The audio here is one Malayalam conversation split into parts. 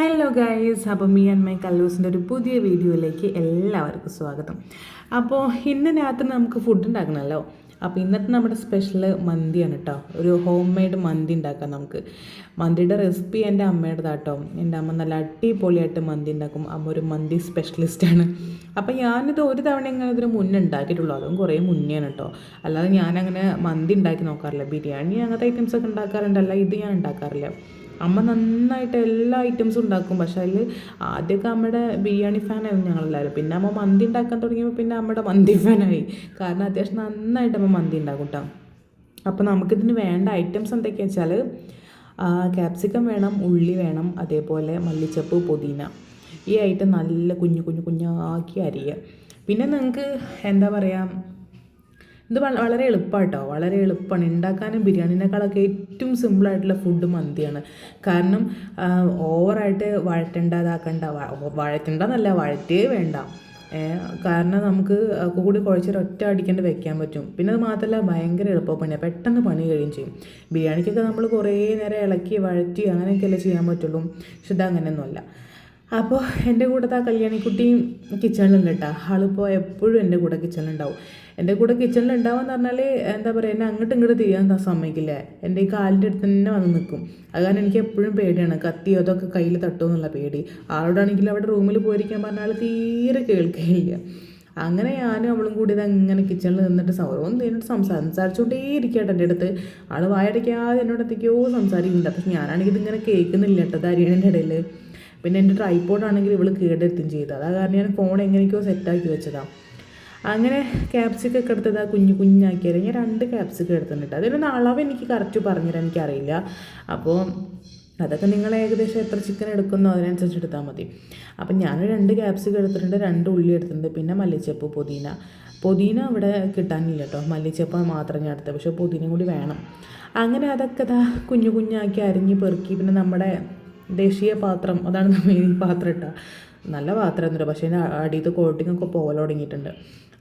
ഹലോ ഗൈസ് അപ്പോൾ മീ ആൻഡ് മൈ കല്ലൂസിന്റെ ഒരു പുതിയ വീഡിയോയിലേക്ക് എല്ലാവർക്കും സ്വാഗതം. അപ്പോൾ ഇന്ന് രാത്രി നമുക്ക് ഫുഡ് ഉണ്ടാക്കണമല്ലോ അപ്പോൾ ഇന്നത്തെ നമ്മുടെ സ്പെഷ്യൽ മന്തിയാണ് കേട്ടോ ഒരു ഹോം മെയ്ഡ് മന്തി ഉണ്ടാക്കാം നമുക്ക്. മന്തിയുടെ റെസിപ്പി എന്റെ അമ്മയുടേതാട്ടോ എന്റെ അമ്മ നല്ല അടിപൊളിയായിട്ട് മന്തി ഉണ്ടാക്കും. അമ്മ ഒരു മന്തി സ്പെഷ്യലിസ്റ്റാണ് അപ്പോൾ ഞാനിത് ഒരു തവണ ഇങ്ങനെ ഇതിന് മുന്നേ ഉണ്ടാക്കിയിട്ടുള്ളൂ. അതും കുറേ മുന്നെയാണ് കേട്ടോ അല്ലാതെ ഞാനങ്ങനെ മന്തി ഉണ്ടാക്കി നോക്കാറില്ല. ബിരിയാണി അങ്ങനത്തെ ഐറ്റംസ് ഒക്കെ ഉണ്ടാക്കാറുണ്ടല്ല ഇത് ഞാൻ ഉണ്ടാക്കാറില്ല. അമ്മ നന്നായിട്ട് എല്ലാ ഐറ്റംസും ഉണ്ടാക്കും. പക്ഷേ അതിൽ ആദ്യമൊക്കെ അമ്മയുടെ ബിരിയാണി ഫാനായിരുന്നു ഞങ്ങളെല്ലാവരും. പിന്നെ അമ്മ മന്തി ഉണ്ടാക്കാൻ തുടങ്ങിയപ്പോൾ പിന്നെ അമ്മയുടെ മന്തി ഫാനായി കാരണം അത്യാവശ്യം നന്നായിട്ട് അമ്മ മന്തി ഉണ്ടാക്കും കേട്ടോ അപ്പോൾ നമുക്കിതിന് വേണ്ട ഐറ്റംസ് എന്തൊക്കെയാണെന്ന് വെച്ചാൽ ക്യാപ്സിക്കം വേണം ഉള്ളി വേണം അതേപോലെ മല്ലിച്ചപ്പ് പുതിന. ഈ ഐറ്റം നല്ല കുഞ്ഞു കുഞ്ഞു കുഞ്ഞാക്കി അരിയുക. പിന്നെ നിങ്ങൾക്ക് എന്താ പറയുക ഇത് വള- വളരെ എളുപ്പമായിട്ടോ വളരെ എളുപ്പമാണ് ഉണ്ടാക്കാനും ബിരിയാണിനേക്കാളൊക്കെ ഏറ്റവും സിമ്പിളായിട്ടുള്ള ഫുഡ് മന്തിയാണ്. കാരണം ഓവറായിട്ട് വഴറ്റണ്ട ഇതാക്കണ്ട വ- വഴറ്റണ്ടെന്നല്ല വഴറ്റേ വേണ്ട. കാരണം നമുക്ക് കൂടി കുഴച്ചൊരു ഒറ്റ അടിക്കേണ്ടി വെക്കാൻ പറ്റും. പിന്നെ അത് മാത്രമല്ല ഭയങ്കര എളുപ്പ പണിയാണ് പെട്ടെന്ന് പണി കഴിയും ചെയ്യും. ബിരിയാണിക്കൊക്കെ നമ്മൾ കുറേ നേരം ഇളക്കി വഴറ്റി അങ്ങനെയൊക്കെയല്ലേ ചെയ്യാൻ പറ്റുള്ളൂ. പക്ഷെ ഇത് അങ്ങനെയൊന്നുമല്ല. അപ്പോൾ എന്റെ കൂടെ ആ കല്യാണിക്കുട്ടിയും കിച്ചണിലുണ്ട് കേട്ടോ ആളിപ്പോൾ എപ്പോഴും എന്റെ കൂടെ കിച്ചണിലുണ്ടാവും. എന്റെ കൂടെ കിച്ചണിലുണ്ടാവും എന്ന് പറഞ്ഞാൽ എന്താ പറയുക എന്നെ അങ്ങോട്ടും ഇങ്ങോട്ട് തിരിയാൻ സമ്മതിക്കില്ല. എന്റെ ഈ കാലിന്റെ അടുത്ത് തന്നെ വന്ന് നിൽക്കും അത് കാരണം എനിക്ക് എപ്പോഴും പേടിയാണ്. കത്തിയോ അതൊക്കെ കയ്യിൽ തട്ടുമോ എന്നുള്ള പേടി. ആളോടാണെങ്കിൽ അവിടെ റൂമിൽ പോയിരിക്കാൻ പറഞ്ഞാൽ തീരെ കേൾക്കുകയില്ല അങ്ങനെ ഞാനും അവളും കൂടി ഇത് അങ്ങനെ കിച്ചണിൽ നിന്നിട്ട് സൗരവും തീർന്നിട്ട് സംസാരം സംസാരിച്ചുകൊണ്ടേ ഇരിക്കട്ടെ എന്റെ അടുത്ത്. ആൾ വായടയ്ക്കാതെ എന്നോട് എന്തൊക്കെയോ സംസാരിക്കുന്നുണ്ട്. പക്ഷെ ഞാനാണെങ്കിൽ ഇതിങ്ങനെ കേൾക്കുന്നില്ല കേട്ടോ അരിയണന്റെ ഇടയിൽ പിന്നെ എന്റെ ട്രൈപോഡ് ആണെങ്കിൽ ഇവൾ കേടെത്തും ചെയ്തു. അതാ കാരണം ഞാൻ ഫോൺ എങ്ങനെയൊക്കെയോ സെറ്റാക്കി വെച്ചതാണ് അങ്ങനെ ക്യാപ്സിക്ക് ഒക്കെ എടുത്തത് ആ കുഞ്ഞു കുഞ്ഞാക്കിയത് ഞാൻ രണ്ട് ക്യാപ്സിക്ക് എടുത്തിട്ടുണ്ട്. അതിനൊന്ന് അളവ് എനിക്ക് കറക്റ്റ് പറഞ്ഞുതരാൻ എനിക്കറിയില്ല. അപ്പോൾ അതൊക്കെ നിങ്ങൾ ഏകദേശം എത്ര ചിക്കൻ എടുക്കുന്നോ അതിനനുസരിച്ച് എടുത്താൽ മതി. അപ്പം ഞാൻ രണ്ട് ക്യാപ്സിക്ക് എടുത്തിട്ടുണ്ട് രണ്ട് ഉള്ളി എടുത്തിട്ടുണ്ട് പിന്നെ മല്ലിച്ചപ്പ് പുതിന. പുതിന ഇവിടെ കിട്ടാനില്ല കേട്ടോ മല്ലിച്ചപ്പ് മാത്രം ഞാൻ എടുത്തത് പക്ഷേ പുതിനയും കൂടി വേണം. അങ്ങനെ അതൊക്കെ ദാ കുഞ്ഞു കുഞ്ഞാക്കി അരിഞ്ഞ് പെറുക്കി. പിന്നെ നമ്മുടെ ദേശീയ പാത്രം. അതാണ് ഈ പാത്രം ഇട്ട. നല്ല പാത്രം എന്നിട്ട് പക്ഷേ അതിന്റെ അടിയത്തെ കോട്ടിങ് ഒക്കെ പോകൽ തുടങ്ങിയിട്ടുണ്ട്.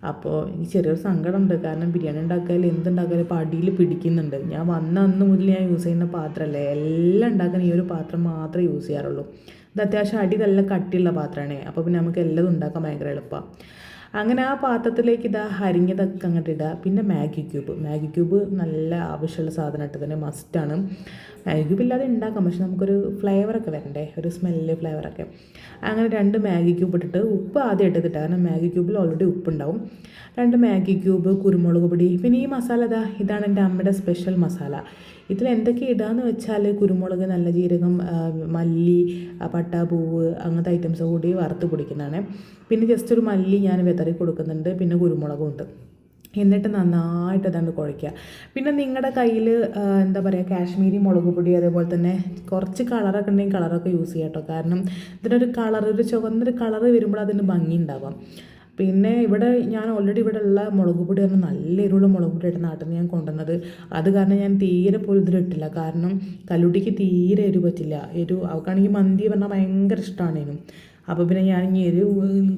അപ്പോൾ എനിക്ക് ചെറിയൊരു സങ്കടമുണ്ട്. കാരണം ബിരിയാണി ഉണ്ടാക്കിയാലും എന്തുണ്ടാക്കിയാലും ഇപ്പോൾ അടിയിൽ പിടിക്കുന്നുണ്ട്. ഞാൻ വന്ന അന്ന് മുതൽ ഞാൻ യൂസ് ചെയ്യുന്ന പാത്രമല്ലേ എല്ലാം ഉണ്ടാക്കാൻ ഈ ഒരു പാത്രം മാത്രമേ യൂസ് ചെയ്യാറുള്ളൂ. ഇത് അത്യാവശ്യം അടി നല്ല കട്ടിയുള്ള പാത്രമാണ്. അപ്പോൾ പിന്നെ നമുക്ക് എല്ലാം ഉണ്ടാക്കാൻ ഭയങ്കര എളുപ്പമാണ് അങ്ങനെ ആ പാത്രത്തിലേക്ക് ഇതാ ഹരിഞ്ഞതൊക്കെ അങ്ങോട്ട് ഇടുക പിന്നെ മാഗി ക്യൂബ്. മാഗി ക്യൂബ് നല്ല ആവശ്യമുള്ള സാധനമായിട്ട് തന്നെ മസ്റ്റാണ് മാഗി ക്യൂബ് ഇല്ലാതെ ഉണ്ടാക്കാം. പക്ഷെ നമുക്കൊരു ഫ്ലേവറൊക്കെ വരണ്ടേ? ഒരു സ്മെല്ല് ഫ്ലേവറൊക്കെ അങ്ങനെ രണ്ട് മാഗി ക്യൂബ് ഇട്ടിട്ട് ഉപ്പ് ആദ്യം ഇട്ടിട്ട് കാരണം മാഗി ക്യൂബിൽ ഓൾറെഡി ഉപ്പുണ്ടാവും. രണ്ട് മാഗി ക്യൂബ് കുരുമുളക് പൊടി. പിന്നെ ഈ മസാല ഇതാ. ഇതാണ് എന്റെ അമ്മയുടെ സ്പെഷ്യൽ മസാല. ഇതിൽ എന്തൊക്കെ ഇടാന്ന് വെച്ചാൽ കുരുമുളക് നല്ല ജീരകം മല്ലി പട്ട പട്ടാപ്പൂവ് അങ്ങനത്തെ ഐറ്റംസ് കൂടി വറുത്ത് പൊടിക്കുന്നതാണ്. പിന്നെ ജസ്റ്റ് ഒരു മല്ലി ഞാൻ വിതറി കൊടുക്കുന്നുണ്ട് പിന്നെ കുരുമുളകും ഉണ്ട്. എന്നിട്ട് നന്നായിട്ട് അതാണ്ട് കുഴയ്ക്കുക. പിന്നെ നിങ്ങളുടെ കയ്യിൽ എന്താ പറയുക കാശ്മീരി മുളക് പൊടി അതേപോലെ തന്നെ കുറച്ച് കളറൊക്കെ ഉണ്ടെങ്കിൽ കളറൊക്കെ യൂസ് ചെയ്യാം കേട്ടോ കാരണം ഇതിനൊരു കളർ ഒരു ചുവന്നൊരു കളർ വരുമ്പോൾ അതിന് ഭംഗി ഉണ്ടാവാം. പിന്നെ ഇവിടെ ഞാൻ ഓൾറെഡി ഇവിടെ ഉള്ള മുളക് പൊടി നല്ല എരിവുള്ള മുളക് പൊടിയായിട്ട് നാട്ടിൽ നിന്ന് ഞാൻ കൊണ്ടുവന്നത്. അത് കാരണം ഞാൻ തീരെ പോലും ഇതിലിട്ടില്ല കാരണം കല്ലുട്ടിക്ക് തീരെ എരിവ് പറ്റില്ല. എരിവ് അവൾക്കാണെങ്കിൽ മന്തി പറഞ്ഞാൽ ഭയങ്കര ഇഷ്ടമാണേനും അപ്പോൾ പിന്നെ ഞാൻ ഇനി എരിവ്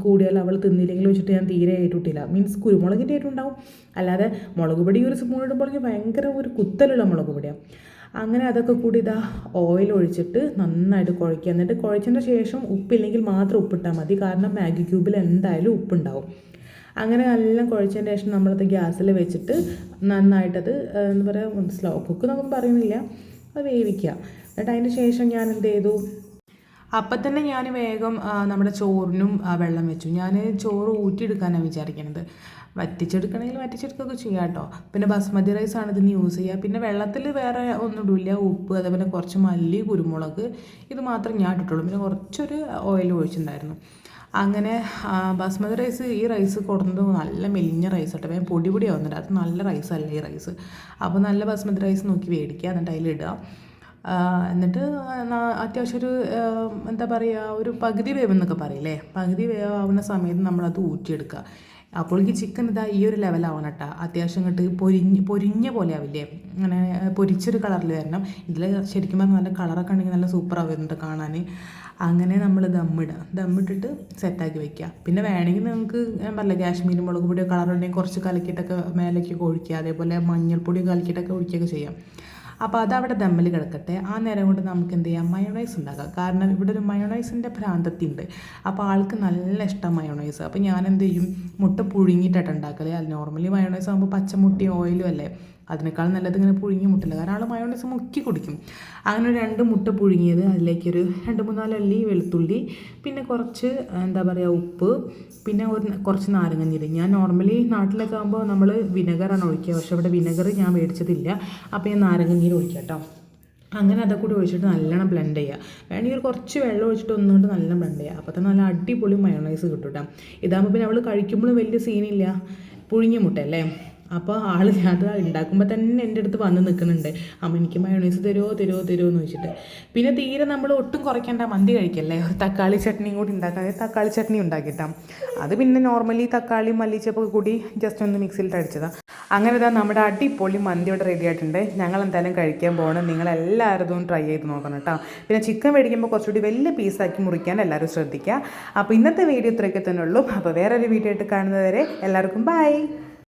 കൂടിയാൽ അവൾ തിന്നില്ലെങ്കിൽ വെച്ചിട്ട് ഞാൻ തീരെ ഏറ്റിട്ടില്ല മീൻസ് കുരുമുളകിന്റെ ഏറ്റുണ്ടാവും അല്ലാതെ മുളക് പൊടി ഒരു സ്പൂൺ ഇടുമ്പോഴേക്കും ഭയങ്കര ഒരു കുത്തലുള്ള മുളക് പൊടിയാണ് അങ്ങനെ അതൊക്കെ കൂടി ഇതാ ഓയിൽ ഒഴിച്ചിട്ട് നന്നായിട്ട് കുഴയ്ക്കുക എന്നിട്ട് കുഴച്ചതിന് ശേഷം ഉപ്പില്ലെങ്കിൽ മാത്രം ഉപ്പിട്ടാൽ മതി. കാരണം മാഗി ക്യൂബിൽ എന്തായാലും ഉപ്പുണ്ടാവും. അങ്ങനെ എല്ലാം കുഴച്ചതിന് ശേഷം നമ്മളത് ഗ്യാസിൽ വെച്ചിട്ട് നന്നായിട്ടത് എന്താ പറയുക സ്ലോ കുക്ക് എന്നൊന്നും പറയുന്നില്ല. അത് വേവിക്കുക. എന്നിട്ട് അതിന് ശേഷം ഞാൻ എന്ത് ചെയ്തു? അപ്പം തന്നെ ഞാൻ വേഗം നമ്മുടെ ചോറിനും വെള്ളം വെച്ചു. ഞാൻ ചോറ് ഊറ്റിയെടുക്കാനാണ് വിചാരിക്കുന്നത് വറ്റിച്ചെടുക്കണമെങ്കിൽ വറ്റിച്ചെടുക്കുകയൊക്കെ ചെയ്യാം കേട്ടോ. പിന്നെ ബസ്മതി റൈസ് ആണ് ഇതിന് യൂസ് ചെയ്യുക പിന്നെ വെള്ളത്തിൽ വേറെ ഒന്നും ഇടില്ല ഉപ്പ് അതേപോലെ കുറച്ച് മല്ലി കുരുമുളക് ഇത് മാത്രം ഞാൻ ഇട്ടിട്ടുള്ളൂ. പിന്നെ കുറച്ചൊരു ഓയിൽ ഒഴിച്ചിട്ടുണ്ടായിരുന്നു. അങ്ങനെ ബസ്മതി റൈസ് ഈ റൈസ് കൊടുന്നത് നല്ല മെലിഞ്ഞ റൈസ് കേട്ടോ വേഗം പൊടി പൊടിയാവുന്നുണ്ട് അത് നല്ല റൈസല്ല ഈ റൈസ് അപ്പോൾ നല്ല ബസ്മതി റൈസ് നോക്കി മേടിക്കുക എന്നിട്ട് അതിലിടുക. എന്നിട്ട് അത്യാവശ്യം ഒരു എന്താ പറയുക ഒരു പകുതി വേവ് എന്നൊക്കെ പറയില്ലേ പകുതി വേവാവുന്ന സമയത്ത് നമ്മളത് ഊറ്റിയെടുക്കുക. അപ്പോൾ ഈ ചിക്കൻ ഇതാ ഈ ഒരു ലെവലാവണം കേട്ടോ അത്യാവശ്യം ഇങ്ങോട്ട് പൊരിഞ്ഞ് പൊരിഞ്ഞ പോലെ ആവില്ലേ? അങ്ങനെ പൊരിച്ചൊരു കളറിൽ വരണം. ഇതിൽ ശരിക്കും പറഞ്ഞാൽ നല്ല കളറൊക്കെ ഉണ്ടെങ്കിൽ നല്ല സൂപ്പറാണ് വരുന്നുണ്ട് കാണാൻ അങ്ങനെ നമ്മൾ ദമ്മിടുക ദമ്മിട്ടിട്ട് സെറ്റാക്കി വെക്കുക. പിന്നെ വേണമെങ്കിൽ നിങ്ങൾക്ക് ഞാൻ പറഞ്ഞില്ല കാശ്മീരി മുളക് പൊടിയോ കളറുണ്ടെങ്കിൽ കുറച്ച് കലക്കിയിട്ടൊക്കെ മേലേക്ക് ഒഴിക്കുക. അതേപോലെ മഞ്ഞൾപ്പൊടി കലക്കിയിട്ടൊക്കെ ഒഴിക്കുകയൊക്കെ ചെയ്യാം. അപ്പോൾ അതവിടെ ദമ്മിൽ കിടക്കട്ടെ. ആ നേരം കൊണ്ട് നമുക്ക് എന്ത് ചെയ്യാം? മയോണൈസ് ഉണ്ടാക്കാം. കാരണം ഇവിടെ ഒരു മയോണൈസിന്റെ ഭ്രാന്തത്തിണ്ട് അപ്പോൾ ആൾക്ക് നല്ല ഇഷ്ടം മയോണൈസ് അപ്പോൾ ഞാൻ എന്ത് ചെയ്യും? മുട്ട പുഴുങ്ങിയിട്ടാണ് ഉണ്ടാക്കൽ. അത് നോർമലി മയോണൈസ് ആകുമ്പോൾ പച്ചമുട്ടി ഓയിലും അല്ലേ? അതിനേക്കാൾ നല്ലത് ഇങ്ങനെ പുഴുങ്ങി മുട്ടില്ല കാരണം ആൾ മയോണൈസ് മുക്കി കുടിക്കും. അങ്ങനെ രണ്ട് മുട്ട പുഴുങ്ങിയത് അതിലേക്കൊരു രണ്ട് മൂന്നാൽ അല്ലി വെളുത്തുള്ളി പിന്നെ കുറച്ച് എന്താ പറയുക ഉപ്പ് പിന്നെ ഒരു കുറച്ച് നാരങ്ങനീര്. ഞാൻ നോർമലി നാട്ടിലൊക്കെ ആകുമ്പോൾ നമ്മൾ വിനെഗറാണ് ഒഴിക്കുക. പക്ഷേ ഇവിടെ വിനെഗർ ഞാൻ മേടിച്ചതില്ല അപ്പോൾ ഞാൻ നാരങ്ങനീര് ഒഴിക്കാം കേട്ടോ. അങ്ങനെ അതൊക്കെ കൂടി ഒഴിച്ചിട്ട് നല്ലോണം ബ്ലെൻഡ് ചെയ്യുക. വേണമെങ്കിൽ ഒരു കുറച്ച് വെള്ളം ഒഴിച്ചിട്ട് ഒന്നുകൊണ്ട് നല്ല ബ്ലെൻഡ് ചെയ്യുക. അപ്പോൾ തന്നെ നല്ല അടിപൊളി മയോണൈസ് കിട്ടും കേട്ടോ. ഇതാകുമ്പോൾ പിന്നെ അവൾ കഴിക്കുമ്പോഴും വലിയ സീനില്ല പുഴുങ്ങിയ മുട്ടയല്ലേ? അപ്പോൾ ആൾ അത് ഉണ്ടാക്കുമ്പോൾ തന്നെ എന്റെ അടുത്ത് വന്ന് നിൽക്കുന്നുണ്ട് അമ്മ എനിക്ക് മയോണൈസ് തരുമോ തരുമോ തരുമോ എന്ന് വെച്ചിട്ട് പിന്നെ തീരെ നമ്മൾ ഒട്ടും കുറയ്ക്കേണ്ട മന്തി കഴിക്കല്ലേ? ഒരു തക്കാളി ചട്നിയും കൂടി ഉണ്ടാക്കാതെ തക്കാളി ചട്നി ഉണ്ടാക്കിയിട്ടാം അത് പിന്നെ നോർമലി തക്കാളി മല്ലിച്ചപ്പൊക്കെ കൂടി ജസ്റ്റ് ഒന്ന് മിക്സിയിലിട്ട് അടിച്ചതാണ് അങ്ങനെ ഇതാ നമ്മുടെ അടിപൊളി ഇവിടെ റെഡി ആയിട്ടുണ്ട്. ഞങ്ങൾ എന്തായാലും കഴിക്കാൻ പോകണം നിങ്ങളെല്ലാവരും ട്രൈ ചെയ്ത് നോക്കണം കേട്ടോ. പിന്നെ ചിക്കൻ മേടിക്കുമ്പോൾ കുറച്ചുകൂടി വലിയ പീസാക്കി മുറിക്കാൻ എല്ലാവരും ശ്രദ്ധിക്കുക അപ്പോൾ ഇന്നത്തെ വീഡിയോ ഇത്രയൊക്കെ തന്നെ ഉള്ളൂ. അപ്പോൾ വേറൊരു വീഡിയോ ആയിട്ട് കാണുന്നതുവരെ എല്ലാവർക്കും ബൈ